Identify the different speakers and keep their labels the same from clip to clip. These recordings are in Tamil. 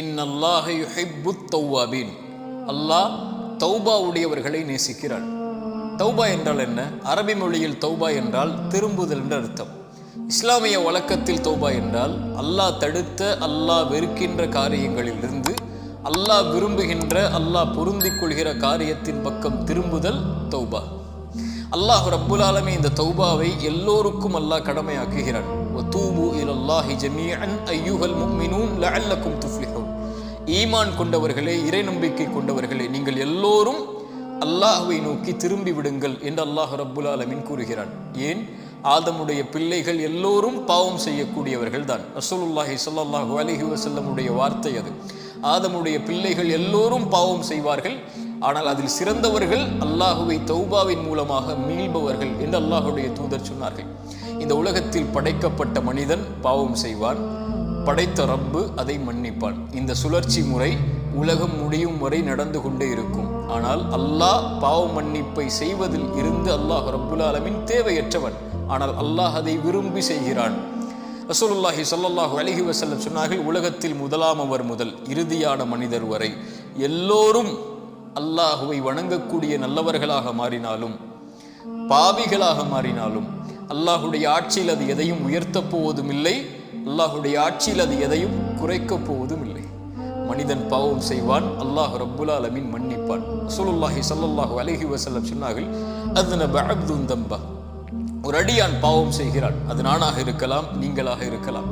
Speaker 1: இன் அல்லாஹ் யுஹிப்பு தௌவாபீன். அல்லாஹ் தௌபா உடையவர்களை நேசிக்கிறான் தௌபா என்றால் என்ன? அரபி மொழியில் தௌபா என்றால் திரும்புதல் என்று அர்த்தம். இஸ்லாமிய வழக்கத்தில் தௌபா என்றால் அல்லாஹ் தடுத்த அல்லாஹ் வெறுக்கின்ற காரியங்களிலிருந்து அல்லாஹ் விரும்புகின்ற அல்லாஹ் பொருந்திக் கொள்கிற காரியத்தின் பக்கம் திரும்புதல் தௌபா. அல்லாஹ் ரப்புலாலமே இந்த தௌபாவை எல்லோருக்கும் அல்லாஹ் கடமையாக்குகிறான். வதூபு இலல்லாஹி ஜமீஅன் அய்யுஹல் முஃமினூன் லஅல்லக்கும் துஃப்லிஹூன். ஈமான் கொண்டவர்களே இறை நம்பிக்கை கொண்டவர்களே நீங்கள் எல்லோரும் அல்லாஹுவை நோக்கி திரும்பி விடுங்கள் என்று அல்லாஹ் ரப்புல் ஆலமின் கூறுகிறான். ஏன்? ஆதமுடைய பிள்ளைகள் எல்லோரும் பாவம் செய்யக்கூடியவர்கள் தான் ரசூலுல்லாஹி ஸல்லல்லாஹு அலிஹி வசல்லமுடைய வார்த்தை அது. ஆதமுடைய பிள்ளைகள் எல்லோரும் பாவம் செய்வார்கள். ஆனால் அதில் சிறந்தவர்கள் அல்லாஹுவை தௌபாவின் மூலமாக மீள்பவர்கள் என்று அல்லாஹுடைய தூதர் சொன்னார்கள். இந்த உலகத்தில் படைக்கப்பட்ட மனிதன் பாவம் செய்வான். படைத்த ரப்பு அதை மன்னிப்பான். இந்த சுழற்சி முறை உலகம் முடியும் வரை நடந்து கொண்டே இருக்கும். ஆனால் அல்லாஹ் பாவ மன்னிப்பை செய்வதில் இருந்து அல்லாஹ் ரப்புல் ஆலமின் தேவையற்றவன். ஆனால் அல்லாஹ் அதை விரும்பி செய்கிறான். ரசூலுல்லாஹி சொல்லல்லாஹு அலைஹி வசல்லம் சொன்னார்கள் உலகத்தில் முதலாம் அவர் முதல் இறுதியான மனிதர் வரை. எல்லோரும் அல்லாஹுவை வணங்கக்கூடிய நல்லவர்களாக மாறினாலும் பாவிகளாக மாறினாலும் அல்லாஹுடைய ஆட்சியில் அது எதையும் உயர்த்தப் போவதும் இல்லை அல்லாஹுடைய ஆட்சியில் அது எதையும் குறைக்கப் போவதும் இல்லை மனிதன் பாவம் செய்வான் அல்லாஹ் ரப்புல் அலமின் மன்னிப்பான். ரசூலுல்லாஹி சல்லாஹூ அலஹி வசல்லம் சொன்னார்கள் அது அப்துன் தம்பா. ஒரு அடியான் பாவம் செய்கிறான் அது நானாக இருக்கலாம் நீங்களாக இருக்கலாம்.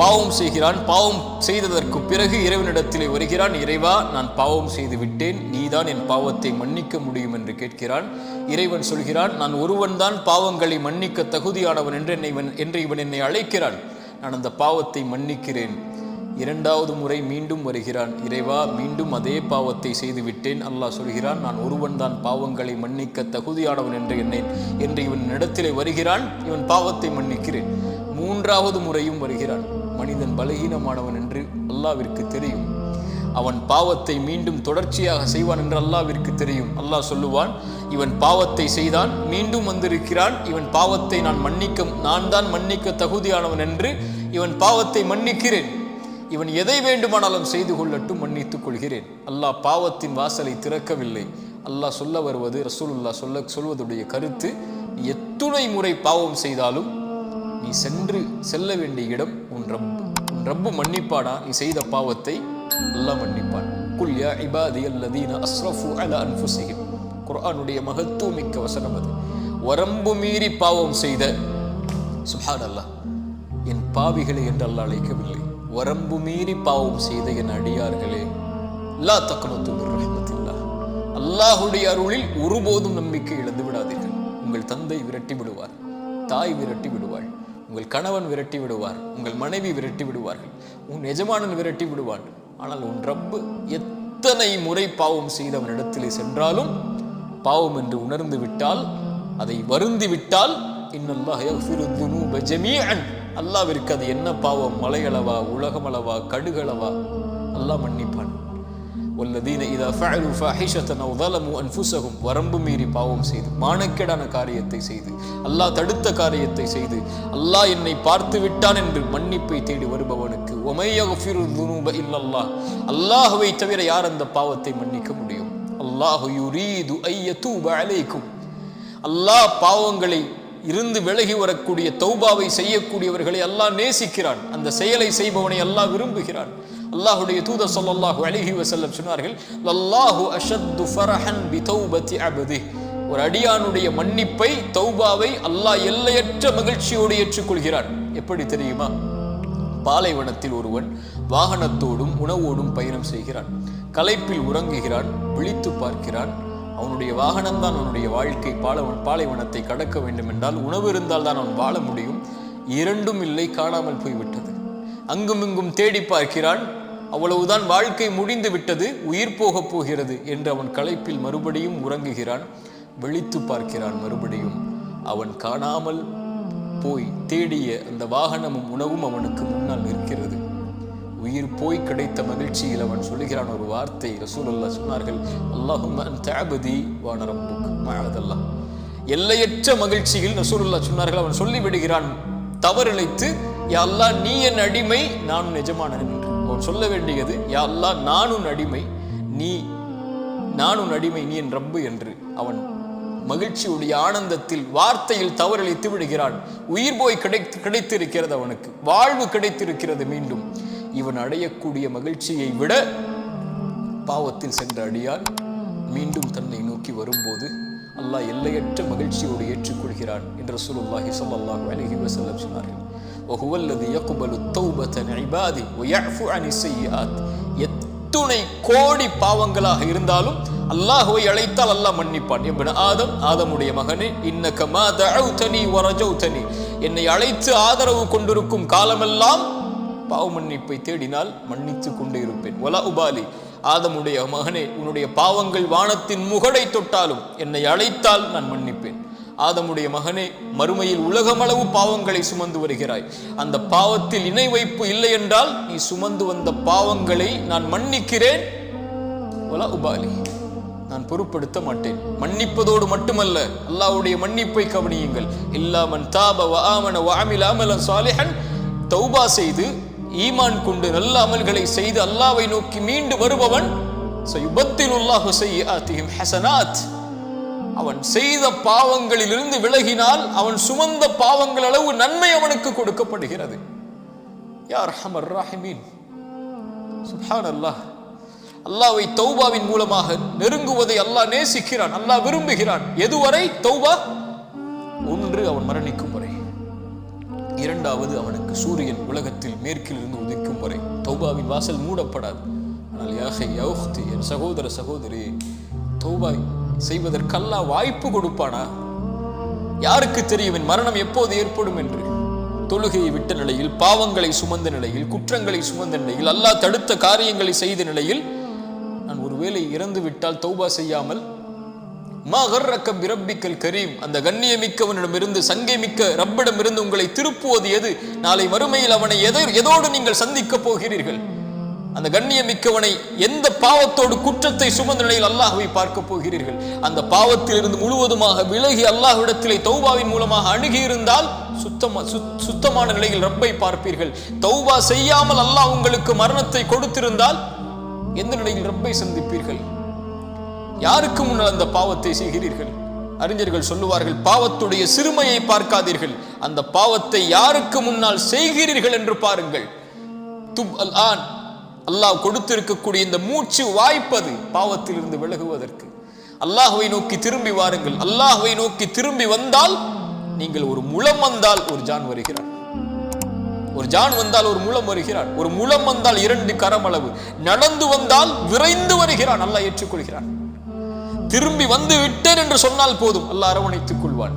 Speaker 1: பாவம் செய்கிறான் பாவம் செய்ததற்கு பிறகு இறைவனிடத்திலே வருகிறான் இறைவா நான் பாவம் செய்து விட்டேன் நீதான் என் பாவத்தை மன்னிக்க முடியும் என்று கேட்கிறான். இறைவன் சொல்கிறான் நான் ஒருவன் தான் பாவங்களை மன்னிக்க தகுதியானவன் என்று என்னை என்று இவன் என்னை அழைக்கிறான். நான் அந்த பாவத்தை மன்னிக்கிறேன். இரண்டாவது முறை மீண்டும் வருகிறான். இறைவா மீண்டும் அதே பாவத்தை செய்துவிட்டேன் அல்லாஹ் சொல்கிறான். நான் ஒருவன் தான் பாவங்களை மன்னிக்க தகுதியானவன் என்று எண்ணேன். என்று இவன் இடத்திலே வருகிறான் இவன் பாவத்தை மன்னிக்கிறேன். மூன்றாவது முறையும் வருகிறான். மனிதன் பலகீனமானவன் என்று அல்லாவிற்கு தெரியும். அவன் பாவத்தை மீண்டும் தொடர்ச்சியாக செய்வான் என்று அல்லாவிற்கு தெரியும். அல்லாஹ் சொல்லுவான் இவன் பாவத்தை செய்தான் மீண்டும் வந்திருக்கிறான். இவன் பாவத்தை நான் மன்னிக்க நான் தான் மன்னிக்க தகுதியானவன் என்று இவன் பாவத்தை மன்னிக்கிறேன். இவன் எதை வேண்டுமானாலும் செய்து கொள்ளட்டும் மன்னித்துக் கொள்கிறேன். அல்லாஹ் பாவத்தின் வாசலை திறக்கவில்லை. அல்லாஹ் சொல்ல வருவது ரசூலுல்லா சொல்ல சொல்வதுடைய கருத்து நீ எத்துணை முறை பாவம் செய்தாலும் நீ சென்று செல்ல வேண்டிய இடம் உன் ரப்பு உன் ரப்பு மன்னிப்பாடா நீ செய்த பாவத்தை அல்லாஹ் மன்னிப்பான். குல் யா இபாதி அல்லதீன அஸ்ரஃபு அல அன்ஃபுஸிஹிம். குர்ஆனுடைய மகத்துவமிக்க வசனம் அது. வரம்பு மீறி பாவம் செய்த சுஹான் அல்லாஹ் என் பாவிகளை என்று அல்லாஹ் அழைக்கவில்லை. வரம்பு மீறி பாவம் செய்த என் அடியார்களே லா தக்கனத்து ரஹ்மத்தில்லா அல்லாஹுடைய அருளில் ஒருபோதும் நம்பிக்கை இழந்து விடாதீர்கள். உங்கள் தந்தை விரட்டி விடுவார் தாய் விரட்டி விடுவாள் உங்கள் கணவன் விரட்டி விடுவார் உங்கள் மனைவி விரட்டி விடுவார்கள் உன் எஜமானன் விரட்டி விடுவான். ஆனால் உன் ரப்பு எத்தனை முறை பாவம் செய்தவனிடத்திலே சென்றாலும் பாவம் என்று உணர்ந்து விட்டால் அதை வருந்தி விட்டால் இன்னல்லாஹ் அல்லாவிற்கு அது என்ன பாவம்? மலையளவா உலகமளவா கடுகளவா? அல்லாஹ் மன்னிப்பான். வல்லதீன இதா ஃபஅலு ஃபாஹிஷத்தன் அவ் ظلموا அன்ஃபுஸஹும் வரம்பு மீறி பாவம் செய்து மானக்கேடான காரியத்தை செய்து அல்லாஹ் தடுத்த காரியத்தை செய்து அல்லாஹ் என்னை பார்த்து விட்டான் என்று மன்னிப்பை தேடி வருபவனுக்கு ஒமை யக்ஃபிரு துனூப இல்லல்லாஹ் அல்லாஹ்வை தவிர யார் அந்த பாவத்தை மன்னிக்க முடியும் அல்லாஹு யுரீது ஐயதூப அலைக்கும் அல்லாஹ் பாவங்களை இருந்து விலகி வரக்கூடிய தௌபாவை செய்யக்கூடியவர்களை அல்லாஹ் நேசிக்கிறான் அந்த செயலை செய்பவனை அல்லாஹ் விரும்புகிறான் அல்லாஹுடைய தூதர் சொல்லல்லாஹு அலிஹி வசல்லம் சொன்னார்கள் அல்லாஹு அஷத்து ஃபரஹன் பி தௌபத்தி அபதி. ஒரு அடியானுடைய மன்னிப்பை தௌபாவை அல்லாஹ் எல்லையற்ற மகிழ்ச்சியோடு ஏற்றுக்கொள்கிறான் எப்படி தெரியுமா? பாலைவனத்தில் ஒருவன் வாகனத்தோடும் உணவோடும் பயணம் செய்கிறான். களைப்பில் உறங்குகிறான் விழித்து பார்க்கிறான். அவனுடைய வாகனம்தான் அவனுடைய வாழ்க்கை. பாலவன் பாலைவனத்தை கடக்க வேண்டும் என்றால் உணவு இருந்தால் தான் அவன் வாழ முடியும். இரண்டும் இல்லை காணாமல் போய்விட்டது. அங்கும் இங்கும் தேடி பார்க்கிறான். அவ்வளவுதான் வாழ்க்கை முடிந்து விட்டது உயிர் போகப் போகிறது என்று அவன் களைப்பில் மறுபடியும் உறங்குகிறான் விழித்து பார்க்கிறான் மறுபடியும். அவன் காணாமல் போய் தேடிய அந்த வாகனமும் உணவும் அவனுக்கு முன்னால் நிற்கிறது. உயிர் போய் கிடைத்த மகிழ்ச்சியில் அவன் சொல்லுகிறான் ஒரு வார்த்தை ரசூலல்லா சொன்னார்கள் அல்லாஹும் அபதி வான ரப்புக். எல்லையற்ற மகிழ்ச்சியில் ரசூலுல்லா சொன்னார்கள் அவன் சொல்லிவிடுகிறான் தவறிழைத்து யா அல்லாஹ் நீ என் அடிமை நான் எஜமானன் அவன் சொல்ல வேண்டியது யா அல்லாஹ் நான் உன் அடிமை நீ நான் உன் அடிமை நீ என் ரப்பு என்று அவன் மகிழ்ச்சியுடைய ஆனந்தத்தில் வார்த்தையில் தவறளித்து விடுகிறான். உயிர் போய் கிடைத்து கிடைத்திருக்கிறது அவனுக்கு. வாழ்வு கிடைத்திருக்கிறது மீண்டும். இவன் அடையக்கூடிய மகிழ்ச்சியை விட பாவத்தில் சென்ற அடியான் மீண்டும் தன்னை நோக்கி வரும்போது அல்லாஹ் எல்லையற்ற மகிழ்ச்சியோடு ஏற்றுக்கொள்கிறான் என்று ரசூலுல்லாஹி ஸல்லல்லாஹு அலைஹி வஸல்லம் சொன்னார்கள். وهو الذي يقبل التوبة عن عباده ويعفو عن السيئات எத்துணை கோடி பாவங்களாக இருந்தாலும் அல்லாஹுவை அழைத்தால் அல்லாஹ் மன்னிப்பான் என்பன ஆதம் ஆதமுடைய மகனே இன்னக மா தஅவுதனி வரஜௌதனி என்னை அழைத்து ஆதரவு கொண்டிருக்கும் காலமெல்லாம் பாவ மன்னிப்பை தேடினால் மன்னித்து கொண்டே இருப்பேன் ஒலா உபாலி ஆதமுடைய மகனே உன்னுடைய பாவங்கள் வானத்தின் முகடை தொட்டாலும் என்னை அழைத்தால் நான் மன்னிப்பேன் ஆதமுடைய மகனே மறுமையில் உலகமளவு பாவங்களை சுமந்து வருகிறாய். அந்த பாவத்தில் இணை வைப்பு இல்லை என்றால் நீ சுமந்து வந்த பாவங்களை நான் மன்னிக்கிறேன். உபாலி. நான் பொருட்படுத்த மாட்டேன். மன்னிப்பதோடு மட்டுமல்ல அல்லாவுடைய மன்னிப்பை கவனியுங்கள். இல்லாமன் தாப வாமன வாமில் அமலன் சாலிஹன். தௌபா செய்து ஈமான் கொண்டு நல்ல அமல்களை செய்து அல்லாவை நோக்கி மீண்டு வருபவன் சயுபத்திலுல்லாஹு செய்யாத்திஹிம் ஹசனாத். அவன் செய்த பாவங்களிலிருந்து விலகினால் அவன் சுமந்த பாவங்கள் அளவு நன்மை அவனுக்கு கொடுக்கப்படுகிறது. யார் ஹமர் ராஹிமீன். சுப்ஹான் அல்லாஹ் அல்லாவை தௌபாவின் மூலமாக நெருங்குவதை அல்லாஹ் நேசிக்கிறான் அல்லாஹ் விரும்புகிறான். எதுவரை? தௌபா? ஒன்று அவன் மரணிக்கும் வரை. இரண்டாவது அவனுக்கு சூரியன் உலகத்தில் மேற்கில் இருந்து உதிக்கும் வரை. தௌபாவின் வாசல் மூடப்படாது. ஆனால் யாகை யௌஹ்தி என் சகோதர சகோதரி தௌபாய் செய்வதற்கெல்லாம் வாய்ப்பு கொடுப்பானா? யாருக்கு தெரியும் என் மரணம் எப்போது ஏற்படும் என்று? தொழுகையை விட்ட நிலையில் பாவங்களை சுமந்த நிலையில் குற்றங்களை சுமந்த நிலையில் அல்லாஹ் தடுத்த காரியங்களை செய்த நிலையில் நான் ஒருவேளை இறந்து விட்டால் தௌபா செய்யாமல் மகர்ரக்கம் இரப்பிக்கல் கரீம் அந்த கண்ணியமிக்கவனிடமிருந்து சங்கை மிக்க ரப்பிடமிருந்து உங்களை திருப்புவது எது? நாளை மறுமையில் அவனை எதை எதோடு நீங்கள் சந்திக்கப் போகிறீர்கள்? அந்த கண்ணியமிக்கவனை எந்த பாவத்தோடு குற்றத்தை சுமந்த நிலையில் அல்லாஹுவை பார்க்க போகிறீர்கள்? அந்த பாவத்திலிருந்து முழுவதுமாக விலகி அல்லாஹ்விடத்திலே தௌபாவின் மூலமாக அணுகி இருந்தால் சுத்தமா சுத்- சுத்தமான நிலையில் ரப்பை பார்ப்பீர்கள். தௌபா செய்யாமல் அல்லாஹ் உங்களுக்கு மரணத்தை கொடுத்திருந்தால் எந்த நிலையில் ரப்பை சந்திப்பீர்கள்? யாருக்கு முன்னால் அந்த பாவத்தை செய்கிறீர்கள்? அறிஞர்கள் சொல்லுவார்கள் பாவத்துடைய சிறுமையை பார்க்காதீர்கள். அந்த பாவத்தை யாருக்கு முன்னால் செய்கிறீர்கள் என்று பாருங்கள். துப் அல் ஆன். அல்லாஹ் கொடுத்திருக்கக்கூடிய இந்த மூச்சு வாய்ப்பது பாவத்திலிருந்து விலகுவதற்கு. அல்லாஹுவை நோக்கி திரும்பி வாருங்கள். அல்லாஹுவை நோக்கி திரும்பி வந்தால் நீங்கள் ஒரு முளம் வந்தால் ஒரு ஜான் வருகிறார். ஒரு ஜான் வந்தால் ஒரு முளம் வருகிறார். ஒரு முளம் வந்தால் இரண்டு கரமளவு. நடந்து வந்தால் விரைந்து வருகிறான். அல்லாஹ் ஏற்றுக்கொள்கிறான். திரும்பி வந்து விட்டேன் என்று சொன்னால் போதும். அல்லாஹ் அரவணைத்துக் கொள்வான்.